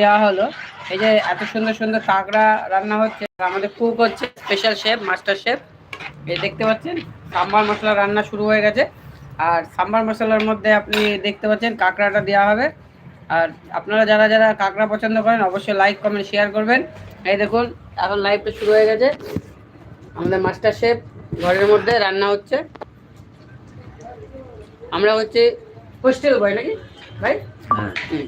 দেওয়া হলো। এই যে এত সুন্দর সুন্দর কাঁকড়া রান্না হচ্ছে আমাদের কুক হচ্ছে স্পেশাল শেফ মাস্টার শেফ এই দেখতে পাচ্ছেন সাম্বার মশলা রান্না শুরু হয়ে গেছে। আর সাম্বার মশলার মধ্যে আপনি দেখতে পাচ্ছেন কাঁকড়াটা দেওয়া হবে। আর আপনারা যারা যারা কাঁকড়া পছন্দ করেন অবশ্যই লাইক কমেন্ট শেয়ার করবেন। এই দেখুন এখন লাইভটা শুরু হয়ে গেছে। আমাদের মাস্টার শেফ ঘরের মধ্যে রান্না হচ্ছে। আমরা হচ্ছে হোস্টেল বয় নাকি? ভাই হ্যাঁ হুম।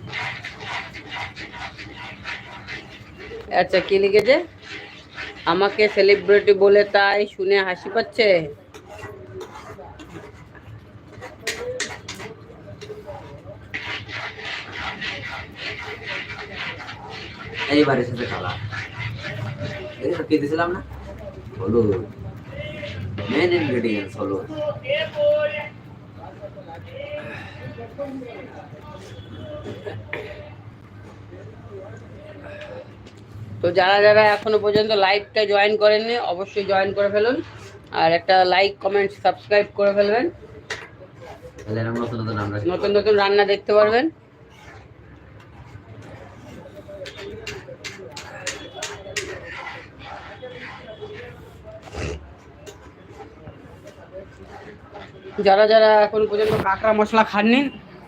আচ্ছা কি লিখেছে? আমাকে সেলিব্রিটি বলে তাই শুনে হাসি পাচ্ছে? এইবারের সাথে খালা। এই তো কি দিছিলাম না? হলুদ। মেন ইনগ্রেডিয়েন্টস হলুদ। তো যারা যারা এখনও পর্যন্ত লাইভটা জয়েন করেননি অবশ্যই জয়েন করে ফেলুন। আর একটা লাইক কমেন্ট সাবস্ক্রাইব করে ফেলবেন। নতুন নতুন রান্না দেখতে পারবেন। যারা যারা এখন পর্যন্ত কাঁকড়া মশলা খাননি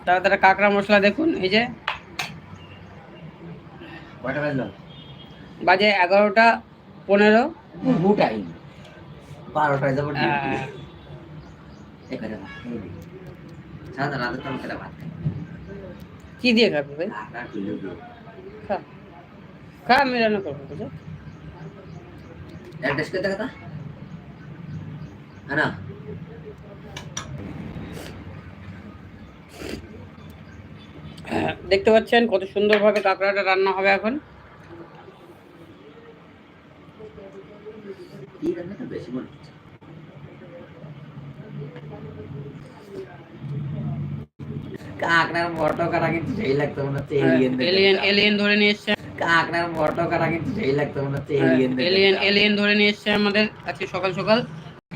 তারা তারা কাঁকড়া মশলা দেখুন এই যে। কয়টা বাজলো? বাজে এগারোটা পনেরো। টাইম বারোটায় যাব খাই। কি দিয়ে খাবি ভাই? খা। খা আমি রান্না করব বুঝো দেখা হ্যাঁ না দেখতে পাচ্ছেন কত সুন্দরভাবে কাঁকড়াটা রান্না হবে এখন। হচ্ছে কাঁকড়ার বটো কাটা কিন্তু সেই লাগতো মনে হচ্ছে এলিয়েন এলিয়েন এলিয়েন ধরে নিয়ে এসছে। কাঁকড়ার বটো কাটা কিন্তু সেই লাগতো মনে হচ্ছে এলিয়েন এলিয়েন এলিয়েন ধরে নিয়ে এসছে আমাদের আজকে সকাল সকাল।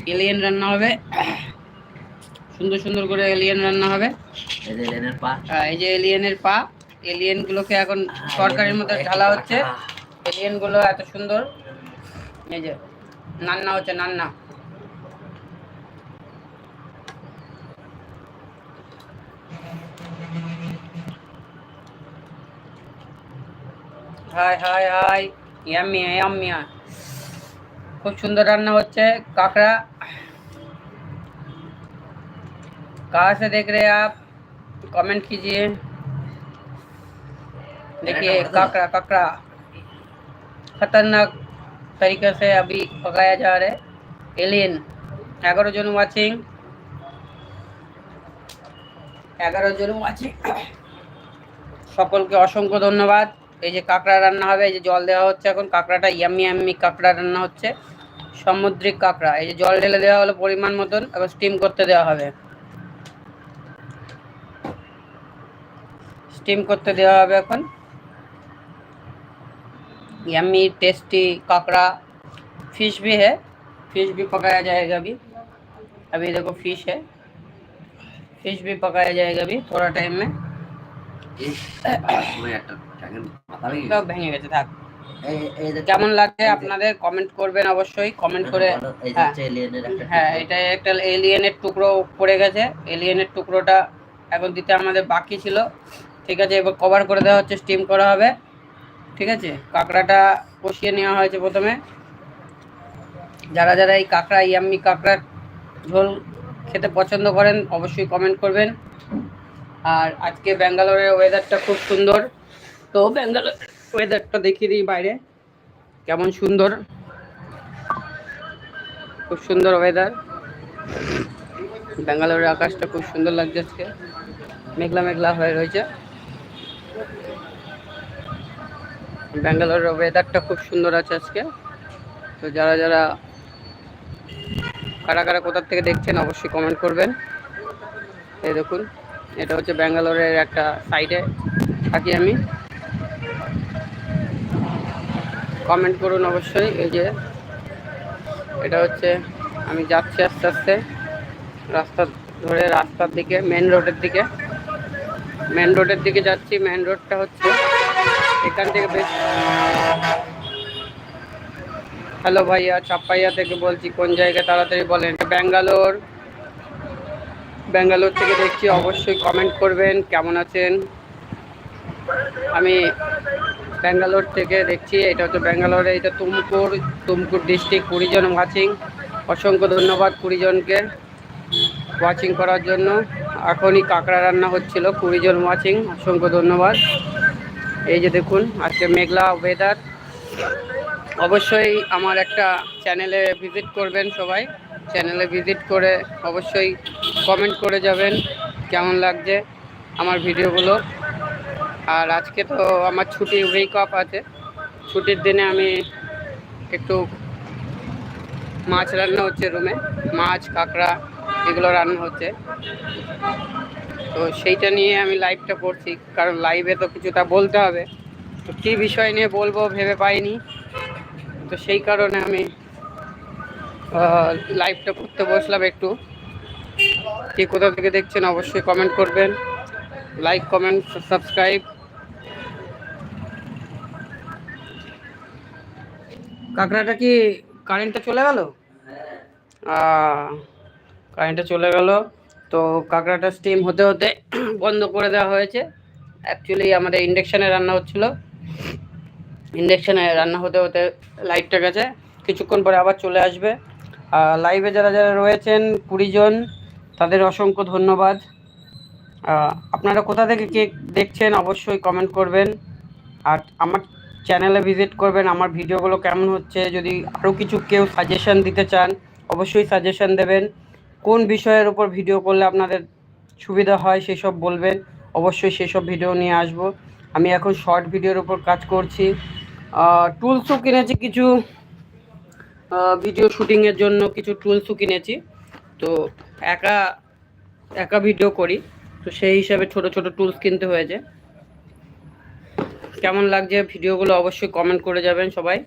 এলিয়েন রান্না হবে। সুন্দর সুন্দর করে এলিয়েন রান্না হবে। এই যে এলিয়েনের পা। আহ, এই যে এলিয়েনের পা। এলিয়েন গুলোকে এখন তরকারির মধ্যে ঢালা হচ্ছে। এলিয়েনগুলো এত সুন্দর। এই যে নান্না হচ্ছে নান্না হাই হাই হাই ইয়াম্মিয়া ইয়াম্মিয়া খুব সুন্দর রান্না হচ্ছে কাঁকড়া कहाँ से देख रहे हैं आप कमेंट कीजिए देखिए काकड़ा काकड़ा खतरनाक तरीके से अभी पकाया जा रहा है एलियन एगारो जन वाचिंग এগারো জন ওয়াচিং সকলকে অসংখ্য ধন্যবাদ এই যে কাঁকড়া রান্না হবে এই যে জল দেওয়া হচ্ছে এখন কাঁকড়াটা ইয়াম্মি ইয়াম্মি কাঁকড়া রান্না হচ্ছে সামুদ্রিক কাঁকড়া এই যে জল ঢেলে দেওয়া হলো পরিমাণ মতন এবার স্টিম করতে দেওয়া হবে स्टीम करते देवा হবে এখন यम्मी टेस्टी काकड़ा फिश भी है फिश भी पकाया जाएगा अभी अभी देखो फिश है फिश भी पकाया जाएगा अभी थोड़ा टाइम में সময় একটা ঠ্যাঙের মাথা ভেঙে সব ভেঙে গেছে থাক এই এই যে কেমন লাগছে আপনাদের কমেন্ট করবেন অবশ্যই কমেন্ট করে এই যে হ্যাঁ হচ্ছে এলিয়েনের একটা হ্যাঁ এটা একটা এলিয়েনের টুকরো পড়ে গেছে এলিয়েনের টুকরোটা এখন দিতে আমাদের বাকি ছিল ঠিক আছে এবার কভার করে দেওয়া হচ্ছে স্টিম করা হবে ঠিক আছে? কাঁকড়াটা কষিয়ে নেওয়া হয়েছে প্রথমে। যারা যারা এই কাঁকড়া, ইয়াম্মি কাঁকড়ার ঝোল খেতে পছন্দ করেন, অবশ্যই কমেন্ট করবেন। আর আজকে ব্যাঙ্গালোরের ওয়েদারটা খুব সুন্দর। তো ব্যাঙ্গালোর ওয়েদারটা দেখিয়ে দিই বাইরে। কেমন সুন্দর। খুব সুন্দর ওয়েদার ব্যাঙ্গালোরের আকাশটা খুব সুন্দর লাগছে আজকে। মেঘলা মেঘলা হয়ে রয়েছে। ব্যাঙ্গালোরের ওয়েদারটা খুব সুন্দর আছে আজকে। তো যারা যারা কারা কারা কোথার থেকে দেখছেন, অবশ্যই কমেন্ট করবেন। এই দেখুন, এটা হচ্ছে ব্যাঙ্গালোরের একটা সাইডে থাকি আমি। কমেন্ট করুন অবশ্যই, এই যে এটা হচ্ছে, আমি যাচ্ছি আস্তে আস্তে রাস্তা ধরে রাস্তার দিকে মেন রোডের দিকে। মেন রোডের দিকে যাচ্ছি মেন রোডটা হচ্ছে এখান থেকে বেশ। হ্যালো ভাইয়া চাপ্পাইয়া থেকে বলছি, কোন জায়গায় তাড়াতাড়ি বলেন? ব্যাঙ্গালোর। ব্যাঙ্গালোর থেকে দেখছি, অবশ্যই কমেন্ট করবেন, কেমন আছেন? আমি ব্যাঙ্গালোর থেকে দেখছি, এটা হচ্ছে ব্যাঙ্গালোরে এটা তুমকুর তুমকুর ডিস্ট্রিক্ট কুড়িজন ওয়াচিং অসংখ্য ধন্যবাদ কুড়িজনকে ওয়াচিং করার জন্য। এখনই কাঁকড়া রান্না হচ্ছিল, কুড়িজন ওয়াচিং অসংখ্য ধন্যবাদ। এই যে দেখুন, আজকে মেঘলা ওয়েদার অবশ্যই আমার একটা চ্যানেলে ভিজিট করবেন সবাই। চ্যানেলে ভিজিট করে অবশ্যই কমেন্ট করে যাবেন, কেমন লাগছে আমার ভিডিওগুলো আর আজকে তো আমার ছুটি উইক অফ আছে। ছুটির দিনে আমি একটু মাছ রান্না হচ্ছে রুমে মাছ, কাঁকড়া, এগুলো রান্না হচ্ছে। তো সেইটা নিয়ে আমি লাইভটা করছি, কারণ লাইভে তো কিছুটা বলতে হবে। তো কী বিষয় নিয়ে বলব ভেবে পাইনি। তো সেই কারণে আমি লাইভটা করতে বসলাম একটু। কে কোথা থেকে দেখছেন অবশ্যই কমেন্ট করবেন। লাইক কমেন্ট সাবস্ক্রাইব কাঁকড়াটা কি কারেন্টটা চলে গেল? কারেন্টটা চলে গেল। তো কাঁকড়াটা স্টিম হতে হতে বন্ধ করে দেওয়া হয়েছে। অ্যাকচুয়ালি আমাদের ইন্ডাকশানে রান্না হচ্ছিল। ইন্ডাকশানে রান্না হতে হতে লাইটটা গেছে। কিছুক্ষণ পরে আবার চলে আসবে। লাইভে যারা যারা রয়েছেন, কুড়ি জন, তাদের অসংখ্য ধন্যবাদ। আপনারা কোথা থেকে কে দেখছেন অবশ্যই কমেন্ট করবেন। আর আমার চ্যানেলে ভিজিট করবেন, আমার ভিডিওগুলো কেমন হচ্ছে, যদি আরও কিছু কেউ সাজেশন দিতে চান, অবশ্যই সাজেশন দেবেন। কোন বিষয়ের উপর ভিডিও করলে আপনাদের সুবিধা হয় সেসব বলবেন। অবশ্যই সেসব ভিডিও নিয়ে আসব। আমি এখন শর্ট ভিডিওর উপর কাজ করছি। টুলসও কিনেছি কিছু ভিডিও শুটিংয়ের জন্য কিছু টুলসও কিনেছি। তো একা একা ভিডিও করি। তো সেই হিসাবে ছোট ছোট টুলস কিনতে হয়েছে। কেমন লাগছে ভিডিওগুলো অবশ্যই কমেন্ট করে যাবেন সবাই।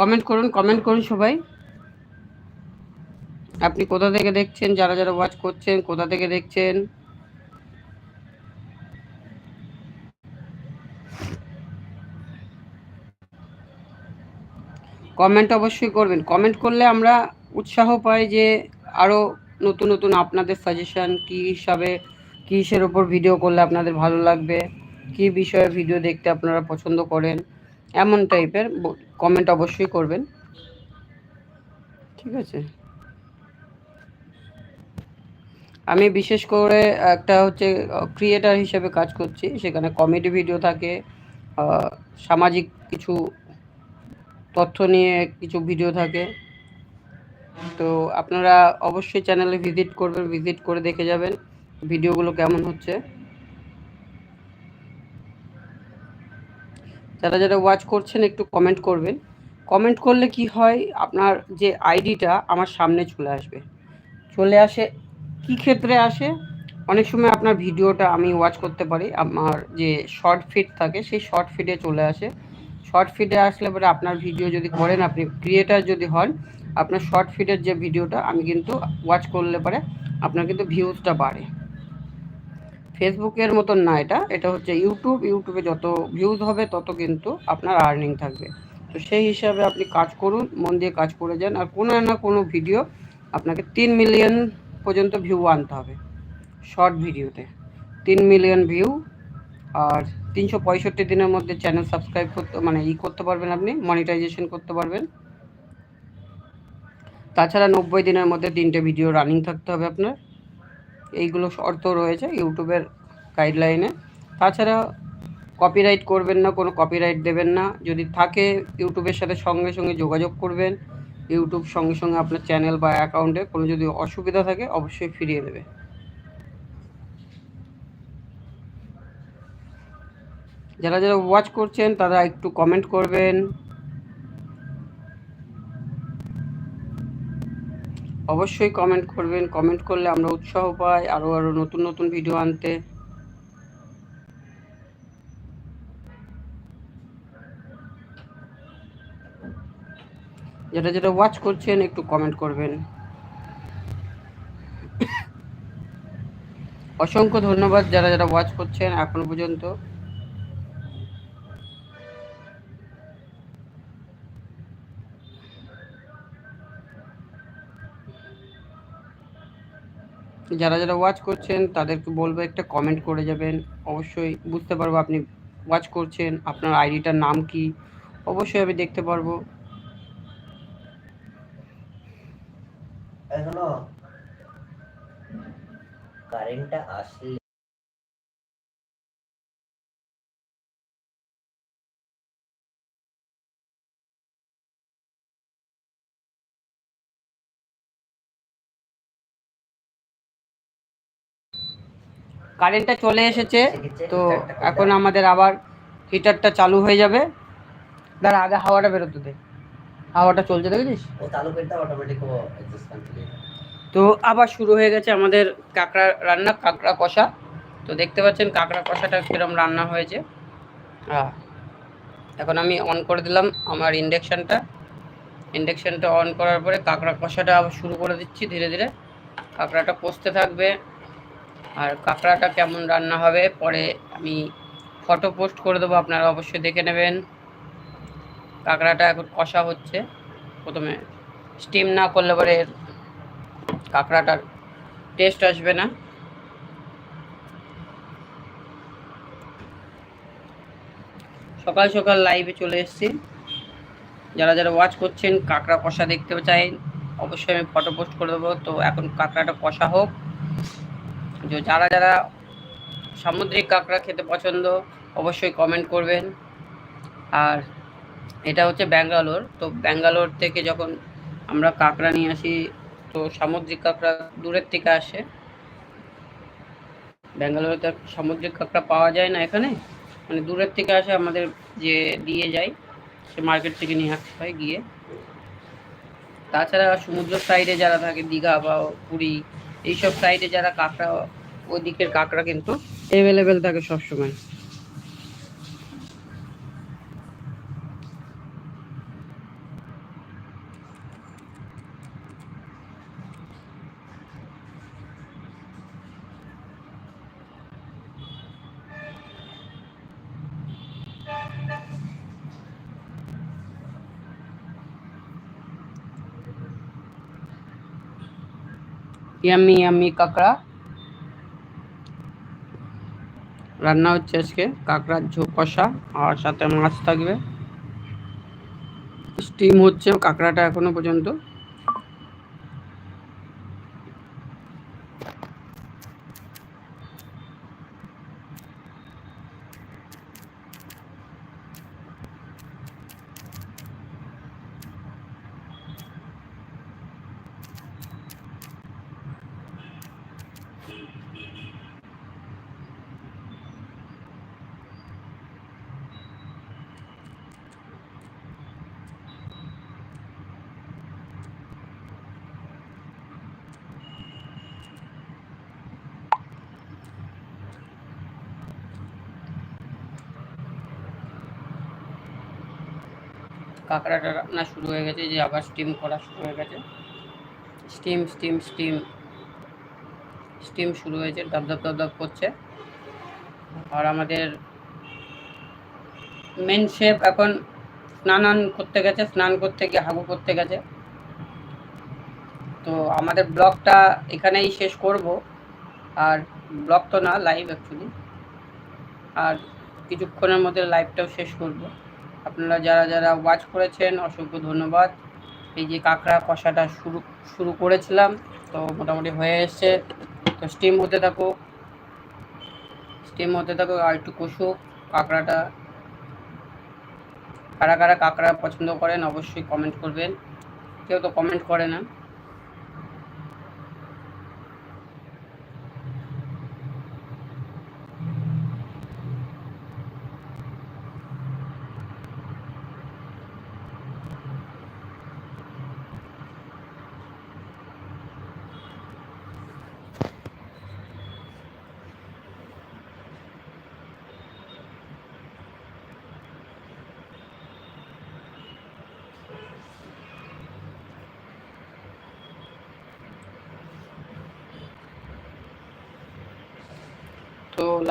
কমেন্ট করুন কমেন্ট করুন সবাই। আপনি কোথা থেকে দেখছেন, যারা যারা ওয়াচ করছেন, কোথা থেকে দেখছেন? কমেন্ট অবশ্যই করবেন। কমেন্ট করলে আমরা উৎসাহ পাই যে আরও নতুন নতুন আপনাদের সাজেশন কী হিসাবে কী হিসের ওপর ভিডিও করলে আপনাদের ভালো লাগবে, কী বিষয়ে ভিডিও দেখতে আপনারা পছন্দ করেন। এমন টাইপের কমেন্ট অবশ্যই করবেন। ঠিক আছে? আমি বিশেষ করে একটা হচ্ছে ক্রিয়েটার হিসেবে কাজ করছি। সেখানে কমেডি ভিডিও থাকে সামাজিক কিছু তথ্য নিয়ে কিছু ভিডিও থাকে। তো আপনারা অবশ্যই চ্যানেলে ভিজিট করবেন ভিজিট করে দেখে যাবেন ভিডিওগুলো কেমন হচ্ছে। যারা যারা ওয়াচ করছেন, একটু কমেন্ট করবেন। কমেন্ট করলে কি হয়, আপনার যে আইডিটা আমার সামনে চলে আসবে। চলে আসে কি ক্ষেত্রে আসে? অনেক সময় আপনার ভিডিওটা আমি ওয়াচ করতে পারি, আমার যে শর্ট ফিড থাকে, সেই শর্ট ফিডে চলে আসে। শর্ট ফিডে আসলে পরে আপনার ভিডিও যদি করেন, আপনি ক্রিয়েটার যদি হন, আপনার শর্ট ফিডের যে ভিডিওটা, আমি কিন্তু ওয়াচ করলে পরে আপনার কিন্তু ভিউজটা বাড়ে। ফেসবুকের মতন না এটা। এটা হচ্ছে ইউটিউব ইউটিউবে যত ভিউজ হবে, তত কিন্তু আপনার আর্নিং থাকবে। তো সেই হিসাবে আপনি কাজ করুন, মন দিয়ে কাজ করে যান। আর কোনো না কোনো ভিডিও আপনাকে তিন মিলিয়ন পর্যন্ত ভিউ আনতে হবে। শর্ট ভিডিওতে তিন মিলিয়ন ভিউ আর তিনশো পঁয়ষট্টি দিনের মধ্যে চ্যানেল সাবস্ক্রাইব করতে মানে ই করতে পারবেন আপনি মনিটাইজেশন করতে পারবেন। তাছাড়া নব্বই দিনের মধ্যে তিনটে ভিডিও রানিং থাকতে হবে আপনার। এইগুলো শর্ত রয়েছে ইউটিউবের গাইডলাইনে তাছাড়া কপিরাইট করবেন না, কোনো কপিরাইট দেবেন না। যদি থাকে, ইউটিউবের সাথে সঙ্গে সঙ্গে যোগাযোগ করবেন। ইউটিউব সঙ্গে সঙ্গে আপনার চ্যানেল বা অ্যাকাউন্টে কোনো যদি অসুবিধা থাকে, অবশ্যই ফিরিয়ে দেবে। যারা যারা ওয়াচ করছেন, তারা একটু কমেন্ট করবেন। অবশ্যই কমেন্ট করবেন। কমেন্ট করলে আমরা উৎসাহ পাই আরও আরও নতুন নতুন ভিডিও আনতে। যেটা যেটা ওয়াচ করছেন, একটু কমেন্ট করবেন। অসংখ্য ধন্যবাদ যারা যারা ওয়াচ করছেন এখনও পর্যন্ত। যারা যারা ওয়াচ করছেন, তাদেরকে বলব একটা কমেন্ট করে যাবেন। অবশ্যই বুঝতে পারব আপনি ওয়াচ করছেন, আপনার আইডিটার নাম কি? অবশ্যই আমি দেখতে পারব। কারেন্টটা আসলে কারেন্টটা চলে এসেছে তো এখন আমাদের আবার হিটারটা চালু হয়ে যাবে। দাঁড়া আগে হাওয়াটা বেরোতে দে। হাওয়াটা চলছে দেখেছিস? ও চালু করে অটোমেটিক ও তো আবার শুরু হয়ে গেছে আমাদের কাঁকড়া রান্না কাঁকড়া কষা। তো দেখতে পাচ্ছেন কাঁকড়া কষাটা কিরম রান্না হয়েছে। হ্যাঁ এখন আমি অন করে দিলাম আমার ইন্ডাকশানটা ইন্ডাকশানটা অন করার পরে কাঁকড়া কষাটা আবার শুরু করে দিচ্ছি ধীরে ধীরে। কাঁকড়াটা কষতে থাকবে। আর কাঁকড়াটা কেমন রান্না হবে, পরে আমি ফটো পোস্ট করে দেবো, আপনারা অবশ্যই দেখে নেবেন। কাঁকড়াটা এখন কষা হচ্ছে। প্রথমে স্টিম না করলে পরে কাঁকড়াটার টেস্ট আসবে না। সকাল সকাল লাইভে চলে এসেছি। যারা যারা ওয়াচ করছেন, কাঁকড়া কষা দেখতে চাই, অবশ্যই আমি ফটো পোস্ট করে দেবো। তো এখন কাঁকড়াটা কষা হোক। যে যারা যারা সামুদ্রিক কাঁকড়া খেতে পছন্দ, অবশ্যই কমেন্ট করবেন। আর এটা হচ্ছে ব্যাঙ্গালোর। তো ব্যাঙ্গালোর থেকে যখন আমরা কাঁকড়া নিয়ে আসি, তো সামুদ্রিক কাঁকড়া দূরের থেকে আসে। ব্যাঙ্গালোরে তো সামুদ্রিক কাঁকড়া পাওয়া যায় না এখানে। মানে দূরের থেকে আসে আমাদের যে দিয়ে যায়, সে মার্কেট থেকে নিয়ে আসতে হয় গিয়ে। তাছাড়া সমুদ্র সাইডে যারা থাকে, দীঘা বা পুরী এইসব সাইডে যারা কাঁকড়া ওদিকের কাঁকড়া কিন্তু অ্যাভেলেবেল থাকে সবসময়। ইয়াম্মি ইয়াম্মি কাঁকড়া। রান্না হচ্ছে আজকে কাঁকড়ার ঝোপ কষা আর সাথে মাছ থাকবে। স্টিম হচ্ছে কাঁকড়াটা এখনও পর্যন্ত। কাঁকড়াটা রান্না শুরু হয়ে গেছে, যে আবার স্টিম করা শুরু হয়ে গেছে। স্টিম স্টিম স্টিম স্টিম শুরু হয়েছে ডাব ডাব ডাব ডাব করছে। আর আমাদের মেন শেফ এখন স্নান করতে গেছে, স্নান করতে গিয়ে হাগু করতে গেছে। তো আমাদের ব্লগটা এখানেই শেষ করব। আর ব্লগ তো না লাইভ অ্যাকচুয়ালি আর কিছুক্ষণের মধ্যে লাইভটাও শেষ করব। আপনারা যারা যারা ওয়াচ করেছেন, অসংখ্য ধন্যবাদ। এই যে কাঁকড়া কষাটা শুরু শুরু করেছিলাম, তো মোটামুটি হয়ে এসছে। তো স্টিম হতে থাকুক স্টিম হতে থাকুক, আর একটু কষুক, কাঁকড়াটা। কারা কারা কাঁকড়া পছন্দ করেন, অবশ্যই কমেন্ট করবেন। কেউ তো কমেন্ট করে না।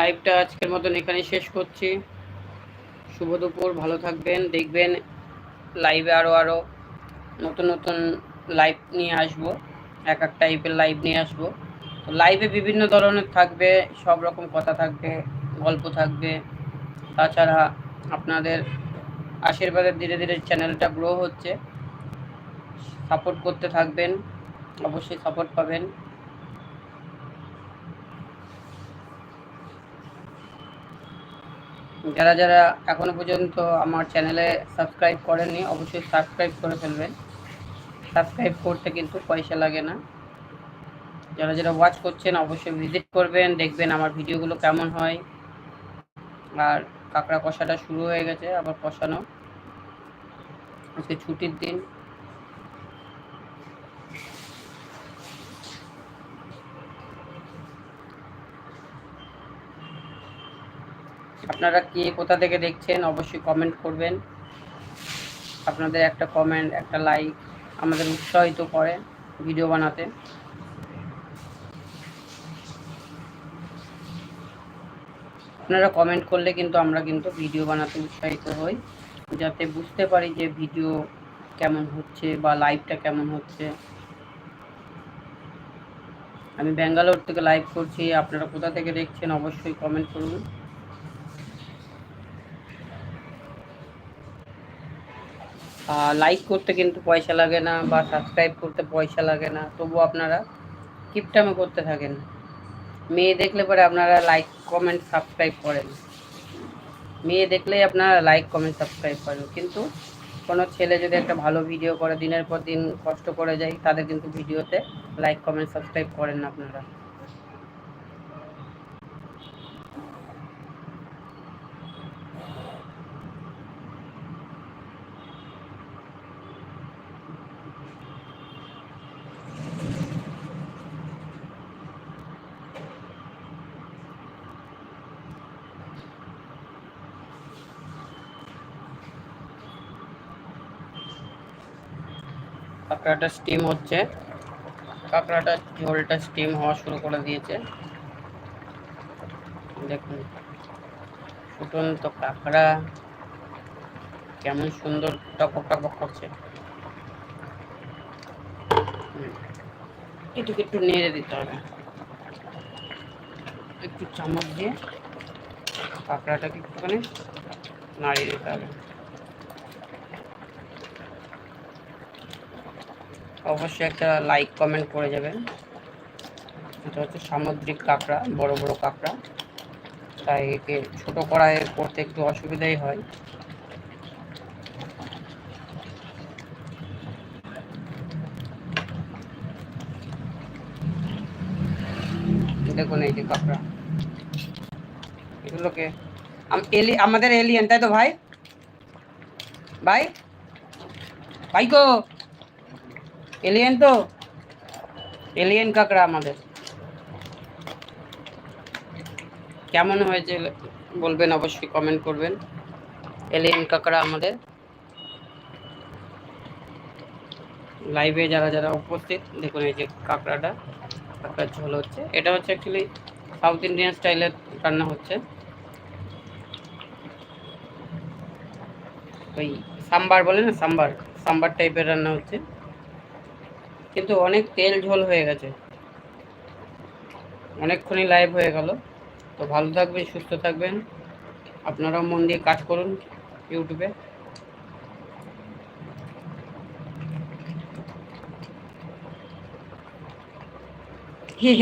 লাইভটা আজকের মতন এখানে শেষ করছি। শুভ দুপুর, ভালো থাকবেন, দেখবেন লাইভে আরও আরও নতুন নতুন লাইভ নিয়ে আসব। এক এক টাইপের লাইভ নিয়ে আসব। তো লাইভে বিভিন্ন ধরনের থাকবে, সব রকম কথা থাকবে, গল্প থাকবে। তাছাড়া আপনাদের আশীর্বাদের ধীরে ধীরে চ্যানেলটা গ্রো হচ্ছে। সাপোর্ট করতে থাকবেন, অবশ্যই সাপোর্ট পাবেন। যারা যারা এখনও পর্যন্ত আমার চ্যানেলে সাবস্ক্রাইব করেননি, অবশ্যই সাবস্ক্রাইব করে ফেলবেন। সাবস্ক্রাইব করতে কিন্তু পয়সা লাগে না। যারা যারা ওয়াচ করছেন, অবশ্যই ভিজিট করবেন, দেখবেন আমার ভিডিওগুলো কেমন হয়। আর কাঁকড়া কষাটা শুরু হয়ে গেছে, আবার কষানো। আজকে ছুটির দিন। আপনারা কে কোথা থেকে দেখছেন, অবশ্যই কমেন্ট করবেন। আপনাদের একটা কমেন্ট একটা লাইক আমাদের উৎসাহিত করে ভিডিও বানাতে। আপনারা কমেন্ট করলে কিন্তু আমরা কিন্তু ভিডিও বানাতে উৎসাহিত হই, যাতে বুঝতে পারি যে ভিডিও কেমন হচ্ছে বা লাইভটা কেমন হচ্ছে। আমি ব্যাঙ্গালোর থেকে লাইভ করছি, আপনারা কোথা থেকে দেখছেন অবশ্যই কমেন্ট করুন। লাইক করতে কিন্তু পয়সা লাগে না বা সাবস্ক্রাইব করতে পয়সা লাগে না। তবু আপনারা কিপটামে করতে থাকেন। মেয়ে দেখলে পরে আপনারা লাইক কমেন্ট সাবস্ক্রাইব করেন। মেয়ে দেখলেই আপনারা লাইক কমেন্ট সাবস্ক্রাইব করেন। কিন্তু কোনো ছেলে যদি একটা ভালো ভিডিও করে, দিনের পর দিন কষ্ট করে যায়, তাদের কিন্তু ভিডিওতে লাইক কমেন্ট সাবস্ক্রাইব করেন না আপনারা। কাঁকড়াটা স্টিম হচ্ছে। কাঁকড়াটা ঝোলটা স্টিম হওয়া শুরু করে দিয়েছে। দেখুন, ফুটন্ত কাঁকড়া কেমন সুন্দর টপক টপক করছে। এটুকু একটু নেড়ে দিতে হবে। একটু চামচ দিয়ে কাঁকড়াটাকে একটুখানি নাড়িয়ে দিতে হবে। অবশ্যই একটা লাইক কমেন্ট করে যাবেন। এটা হচ্ছে সামুদ্রিক কাঁকড়া, বড় বড় কাঁকড়া। তাই একে ছোটো কড়াইয়ে করতে একটু অসুবিধাই হয়। দেখুন এই যে কাঁকড়া। এগুলোকে এলি, আমাদের এলিয়েন তাই তো ভাই? ভাই? ভাই গো! এলিয়েন তো? এলিয়েন কাঁকড়া আমাদের। কেমন হয়েছে বলবেন অবশ্যই কমেন্ট করবেন। এলিয়েন কাঁকড়া আমাদের। লাইভে যারা যারা উপস্থিত, দেখুন এই যে কাঁকড়াটা, কাঁকড়ার ঝোল হচ্ছে। এটা হচ্ছে অ্যাকচুয়ালি সাউথ ইন্ডিয়ান স্টাইলের রান্না হচ্ছে। ওই সাম্বার বলে না, সাম্বার সাম্বার টাইপের রান্না হচ্ছে। কিন্তু অনেক তেল ঝোল হয়ে গেছে। অনেকক্ষণই লাইভ হয়ে গেল। তো ভালো থাকবেন, সুস্থ থাকবেন। আপনারাও মন দিয়ে কাজ করুন ইউটিউবে